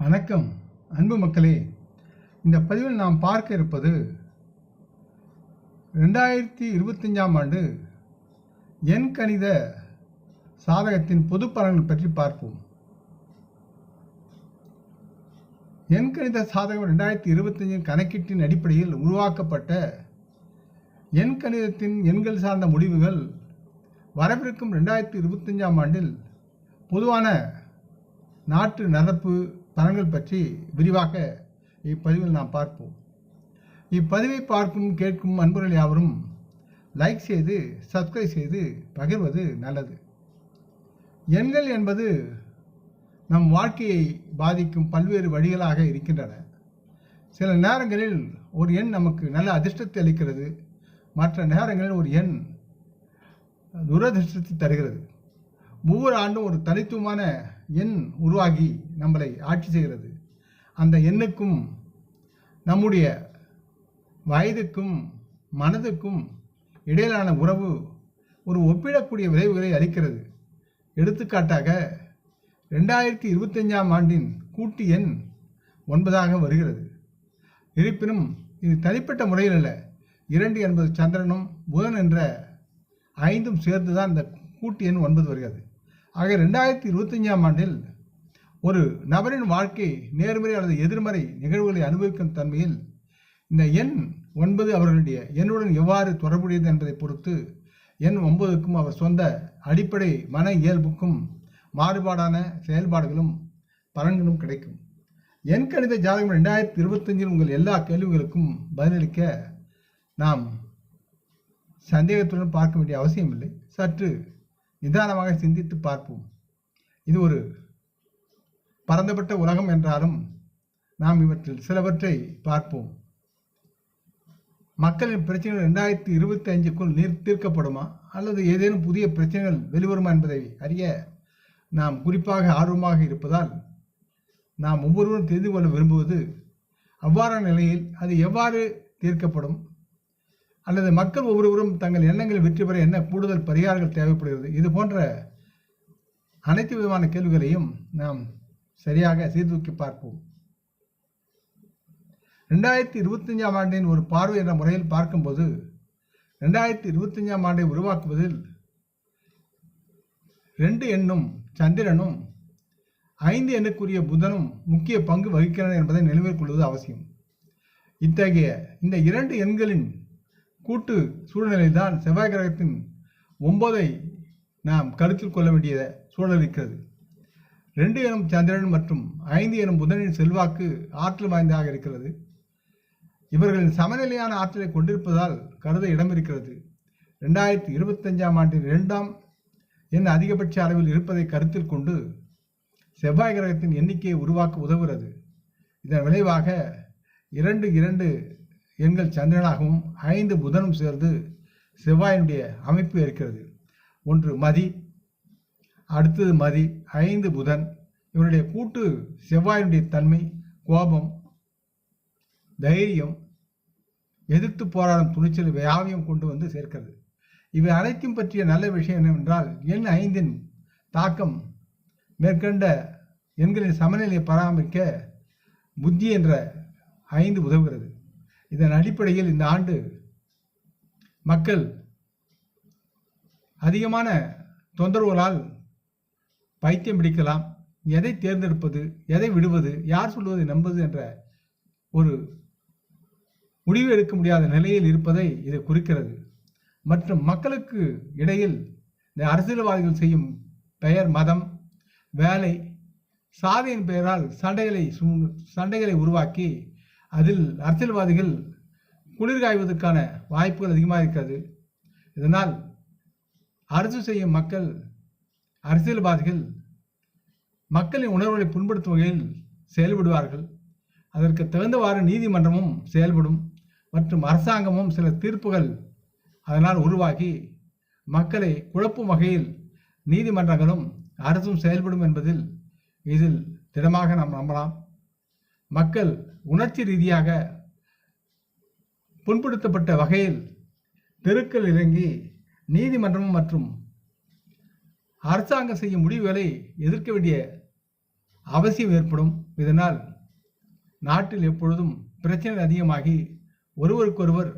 வணக்கம் அன்பு மக்களே. இந்த பதிவில் நாம் பார்க்க இருப்பது ரெண்டாயிரத்தி இருபத்தஞ்சாம் ஆண்டு எண் கணித சாதகத்தின் பொது பலன்கள் பற்றி பார்ப்போம். எண் கணித சாதகம் ரெண்டாயிரத்தி இருபத்தஞ்சின் கணக்கீட்டின் அடிப்படையில் உருவாக்கப்பட்ட எண் கணிதத்தின் எண்கள் சார்ந்த முடிவுகள் வரவிருக்கும் ரெண்டாயிரத்தி இருபத்தஞ்சாம் ஆண்டில் பொதுவான நாட்டு நடப்பு பலன்கள் பற்றி விரிவாக இப்பதிவில் நாம் பார்ப்போம். இப்பதிவை பார்க்கும் கேட்கும் அன்பர்கள் யாவரும் லைக் செய்து சப்ஸ்கிரைப் செய்து பகிர்வது நல்லது. எண்கள் என்பது நம் வாழ்க்கையை பாதிக்கும் பல்வேறு வழிகளாக இருக்கின்றன. சில நேரங்களில் ஒரு எண் நமக்கு நல்ல அதிர்ஷ்டத்தை அளிக்கிறது. மற்ற நேரங்களில் ஒரு எண் துரதிர்ஷ்டத்தை தருகிறது. ஒவ்வொரு ஆண்டும் ஒரு தனித்துவமான எண் உருவாகி நம்மளை ஆட்சி செய்கிறது. அந்த எண்ணுக்கும் நம்முடைய வயதுக்கும் மனதுக்கும் இடையிலான உறவு ஒரு ஒப்பிடக்கூடிய விளைவுகளை அளிக்கிறது. எடுத்துக்காட்டாக ரெண்டாயிரத்தி இருபத்தஞ்சாம் ஆண்டின் கூட்டு எண் ஒன்பதாக வருகிறது. இருப்பினும் இது தனிப்பட்ட முறையில் அல்ல. இரண்டு என்பது சந்திரனும் புதன் என்ற ஐந்தும் சேர்ந்து தான் இந்த கூட்டு எண் ஒன்பது வருகிறது. ஆக ரெண்டாயிரத்தி இருபத்தஞ்சாம் ஆண்டில் ஒரு நபரின் வாழ்க்கை நேர்மறை அல்லது எதிர்மறை நிகழ்வுகளை அனுபவிக்கும் தன்மையில் இந்த எண் ஒன்பது அவர்களுடைய எண்ணுடன் எவ்வாறு தொடர்புடையது என்பதை பொறுத்து எண் ஒன்பதுக்கும் அவர் சொந்த அடிப்படை மன இயல்புக்கும் மாறுபாடான செயல்பாடுகளும் பலன்களும் கிடைக்கும். எண் கணித ஜாதகம் ரெண்டாயிரத்தி இருபத்தஞ்சில் உங்கள் எல்லா கேள்விகளுக்கும் பதிலளிக்க நாம் சந்தேகத்துடன் பார்க்க வேண்டிய அவசியம் இல்லை சற்று நிதானமாக சிந்தித்து பார்ப்போம். இது ஒரு பரந்தப்பட்ட உலகம் என்றாலும் நாம் இவற்றில் சிலவற்றை பார்ப்போம். மக்களின் பிரச்சனைகள் ரெண்டாயிரத்தி இருபத்தி அஞ்சுக்குள் நீர் தீர்க்கப்படுமா? அல்லது ஏதேனும் புதிய பிரச்சனைகள் வெளிவருமா என்பதை அறிய நாம் குறிப்பாக ஆர்வமாக இருப்பதால் நாம் ஒவ்வொருவரும் தெரிந்து கொள்ள விரும்புவது அவ்வாறான நிலையில் அது எவ்வாறு தீர்க்கப்படும்? அல்லது மக்கள் ஒவ்வொருவரும் தங்கள் எண்ணங்களில் வெற்றி பெற என்ன கூடுதல் பரிகாரங்கள் தேவைப்படுகிறது? இது போன்ற அனைத்து விதமான கேள்விகளையும் நாம் சரியாக சீர்தூக்கி பார்ப்போம். ரெண்டாயிரத்தி இருபத்தஞ்சாம் ஆண்டின் ஒரு பார்வை என்ற முறையில் பார்க்கும்போது ரெண்டாயிரத்தி இருபத்தஞ்சாம் ஆண்டை உருவாக்குவதில் ரெண்டு எண்ணும் சந்திரனும் ஐந்து எண்ணுக்குரிய புதனும் முக்கிய பங்கு வகிக்கின்றன என்பதை நினைவில் கொள்வது அவசியம். இத்தகைய இந்த இரண்டு எண்களின் கூட்டு சூழ்நிலைதான் செவ்வாய் கிரகத்தின் ஒன்பதை நாம் கருத்தில் கொள்ள வேண்டிய சூழல் இருக்கிறது. ரெண்டு எனும் சந்திரன் மற்றும் ஐந்து எனும் புதனின் செல்வாக்கு ஆற்றல் வாய்ந்ததாக இருக்கிறது. இவர்களின் சமநிலையான ஆற்றலை கொண்டிருப்பதால் கருத இடம் இருக்கிறது ரெண்டாயிரத்தி இருபத்தஞ்சாம் ஆண்டின் இரண்டாம் எண் அதிகபட்ச அளவில் இருப்பதை கருத்தில் கொண்டு செவ்வாய் கிரகத்தின் எண்ணிக்கையை உருவாக்க உதவுகிறது. இதன் விளைவாக இரண்டு இரண்டு எண்கள் சந்திரனாகவும் ஐந்து புதனும் சேர்ந்து செவ்வாயினுடைய அமைப்பு இருக்கிறது ஒன்று மதி அடுத்தது மதி ஐந்து புதன். இவருடைய கூட்டு செவ்வாயினுடைய தன்மை கோபம் தைரியம் எதிர்த்து போராடும் துணிச்சல் வியாவையும் கொண்டு வந்து சேர்க்கிறது. இவை அனைத்தும் பற்றிய நல்ல விஷயம் என்னவென்றால் எண் ஐந்தின் தாக்கம் மேற்கண்ட எண்களின் சமநிலையை பராமரிக்க புத்தி என்ற ஐந்து உதவுகிறது. இதன் அடிப்படையில் இந்த ஆண்டு மக்கள் அதிகமான தொந்தரவுகளால் பைத்தியம் பிடிக்கலாம். எதை தேர்ந்தெடுப்பது எதை விடுவது யார் சொல்வதை நம்புவது என்ற ஒரு முடிவு எடுக்க முடியாத நிலையில் இருப்பதை இது குறிக்கிறது. மற்றும் மக்களுக்கு இடையில் இந்த அரசியல்வாதிகள் செய்யும் பெயர் மதம் வேலை சாதியின் பெயரால் சண்டைகளை சண்டைகளை உருவாக்கி அதில் அரசியல்வாதிகள் குளிர்காய்வதற்கான வாய்ப்புகள் அதிகமாக இருக்கிறது. இதனால் அரசு செய்யும் மக்கள் அரசியல்வாதிகள் மக்களின் உணர்வுகளை புண்படுத்தும் வகையில் செயல்படுவார்கள். அதற்கு தகுந்தவாறு நீதிமன்றமும் செயல்படும் மற்றும் அரசாங்கமும் சில தீர்ப்புகள் அதனால் உருவாகி மக்களை குழப்பும் வகையில் நீதிமன்றங்களும் அரசும் செயல்படும் என்பதில் இதில் திடமாக நாம் நம்பலாம். மக்கள் உணர்ச்சி ரீதியாக புண்படுத்தப்பட்ட வகையில் தெருக்கள் இறங்கி நீதிமன்றமும் மற்றும் அரசாங்கம் செய்யும் முடிவுகளை எதிர்க்க வேண்டிய அவசியம் ஏற்படும். இதனால் நாட்டில் எப்பொழுதும் பிரச்சனை அதிகமாகி ஒருவருக்கொருவர்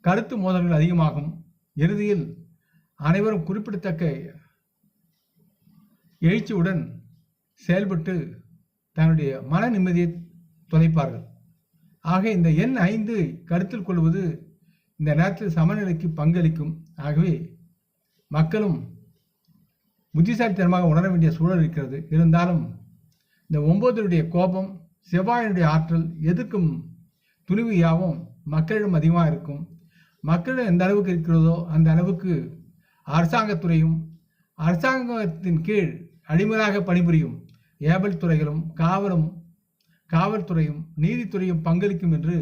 கருத்து மோதல்கள் அதிகமாகும். இறுதியில் அனைவரும் குறிப்பிடத்தக்க எழுச்சியுடன் செயல்பட்டு தன்னுடைய மன நிம்மதியை தொலைப்பார்கள். ஆக இந்த எண் ஐந்து கருத்தில் கொள்வது இந்த நேரத்தில் சமநிலைக்கு பங்களிக்கும். ஆகவே மக்களும் புத்திசாலித்தனமாக உணர வேண்டிய சூழல் இருக்கிறது. இருந்தாலும் இந்த ஒம்போதருடைய கோபம் செவ்வாயினுடைய ஆற்றல் எதிர்க்கும் துணிவு யாவும் மக்களிடம் அதிகமாக இருக்கும். மக்களிடம் எந்த அளவுக்கு இருக்கிறதோ அந்த அளவுக்கு அரசாங்கத்துறையும் அரசாங்கத்தின் கீழ் அடிமையாக பணிபுரியும் ஏபல் துறைகளும் காவலும் காவல்துறையும் நீதித்துறையும் பங்களிக்கும் என்று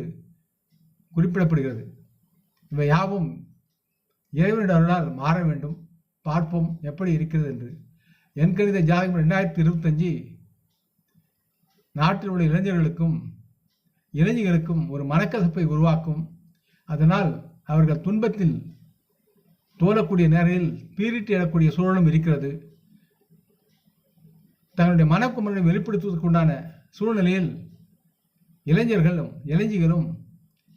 குறிப்பிடப்படுகிறது. இவை யாவும் இறைவனுடைய அருளால் மாற வேண்டும். பார்ப்போம் எப்படி இருக்கிறது என்று. என் கணித ஜாதகம் ரெண்டாயிரத்தி இருபத்தஞ்சி. நாட்டில் உள்ள இளைஞர்களுக்கும் இளைஞர்களுக்கும் ஒரு மனக்கசப்பை உருவாக்கும். அதனால் அவர்கள் துன்பத்தில் தோலக்கூடிய நேரையில் பீரிட்டு எழக்கூடிய சூழலும் இருக்கிறது. தங்களுடைய மனக்குமரனை வெளிப்படுத்துவதற்கு உண்டான சூழ்நிலையில் இளைஞர்களும் இளைஞர்களும்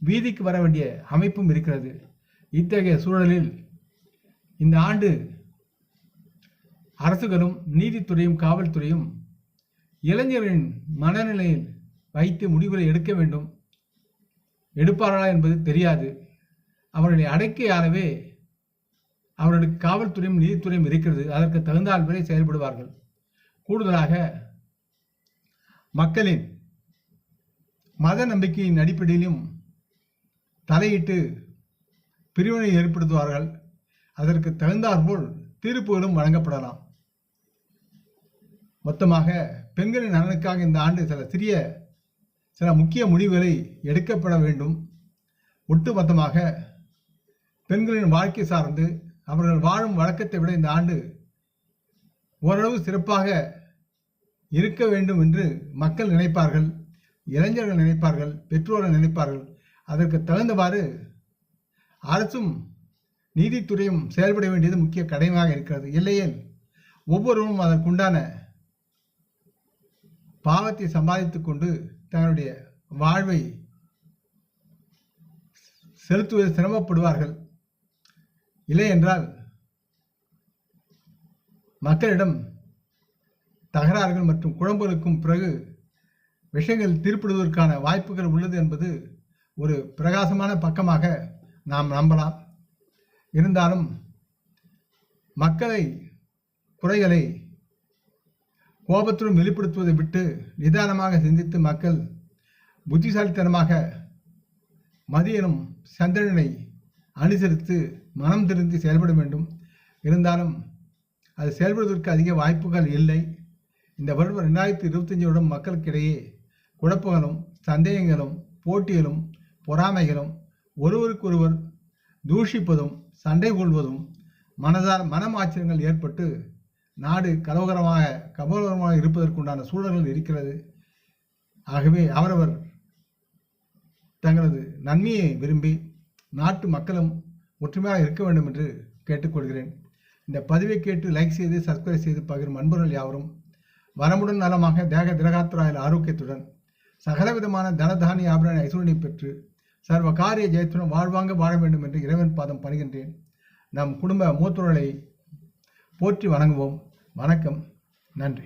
வீதிக்கு வர வேண்டிய அமைப்பும் இருக்கிறது. இத்தகைய சூழலில் இந்த ஆண்டு அரசுகளும் நீதித்துறையும் காவல்துறையும் இளைஞர்களின் மனநிலையில் வைத்து முடிவுகளை எடுக்க வேண்டும். எடுப்பார்களா என்பது தெரியாது. அவர்களை அடக்கியாலவே அவர்களுக்கு காவல்துறையும் நீதித்துறையும் இருக்கிறது. அதற்கு தகுந்தால் வரை செயல்படுவார்கள். கூடுதலாக மக்களின் மத நம்பிக்கையின் அடிப்படையிலும் தலையிட்டு பிரிவினை ஏற்படுத்துவார்கள். அதற்கு தகுந்தாற்போல் தீர்ப்புகளும் வழங்கப்படலாம். மொத்தமாக பெண்களின் நலனுக்காக இந்த ஆண்டு சில சிறிய சில முக்கிய முடிவுகளை எடுக்கப்பட வேண்டும். ஒட்டுமொத்தமாக பெண்களின் வாழ்க்கை சார்ந்து அவர்கள் வாழும் வழக்கத்தை விட இந்த ஆண்டு ஓரளவு சிறப்பாக இருக்க வேண்டும் என்று மக்கள் நினைப்பார்கள் இளைஞர்கள் நினைப்பார்கள் பெற்றோர்கள் நினைப்பார்கள். அதற்கு தகுந்தவாறு அரசும் நீதித்துறையும் செயல்பட வேண்டியது முக்கிய கடமையாக இருக்கிறது. இல்லையேல் ஒவ்வொருவரும் அதற்குண்டான பாவத்தை சம்பாதித்து கொண்டு தங்களுடைய வாழ்வை செலுத்துவதில் சிரமப்படுவார்கள். இல்லை என்றால் மக்களிடம் தகராறுகள் மற்றும் குழம்புகளுக்கும் பிறகு விஷயங்கள் தீர்ப்பிடுவதற்கான வாய்ப்புகள் உள்ளது என்பது ஒரு பிரகாசமான பக்கமாக நாம் நம்பலாம். இருந்தாலும் மக்களை குறைகளை கோபத்துடன் வெளிப்படுத்துவதை விட்டு நிதானமாக சிந்தித்து மக்கள் புத்திசாலித்தனமாக மதியனும் சந்திரனை அனுசரித்து மனம் திருந்தி செயல்பட வேண்டும். இருந்தாலும் அது செயல்படுவதற்கு அதிக வாய்ப்புகள் இல்லை. இந்த வருடம் ரெண்டாயிரத்தி இருபத்தஞ்சி வருடம் மக்களுக்கிடையே குழப்பங்களும் சந்தேகங்களும் போட்டிகளும் பொறாமைகளும் ஒருவருக்கொருவர் தூஷிப்பதும் சண்டை கொள்வதும் மனதால் மனமாச்சரியங்கள் ஏற்பட்டு நாடு கலவகரமாக கபோலகரமாக இருப்பதற்குண்டான சூழல்கள் இருக்கிறது. ஆகவே அவரவர் தங்களது நன்மையை விரும்பி நாட்டு மக்களும் ஒற்றுமையாக இருக்க வேண்டும் என்று கேட்டுக்கொள்கிறேன். இந்த பதிவை கேட்டு லைக் செய்து சப்ஸ்கிரைப் செய்து பகிரும் அன்பர்கள் யாவரும் வரமுடன் நலமாக தேக திரகாத்திராயில் ஆரோக்கியத்துடன் சகலவிதமான தனதானிய ஆபரண ஐஸ்வரனை பெற்று சர்வ காரிய ஜெயத்துடன் வாழ்வாங்க வாழ வேண்டும் என்று இறைவன் பாதம் பணிகின்றேன். நம் குடும்ப மூத்தோர்களை போற்றி வணங்குவோம். வணக்கம். நன்றி.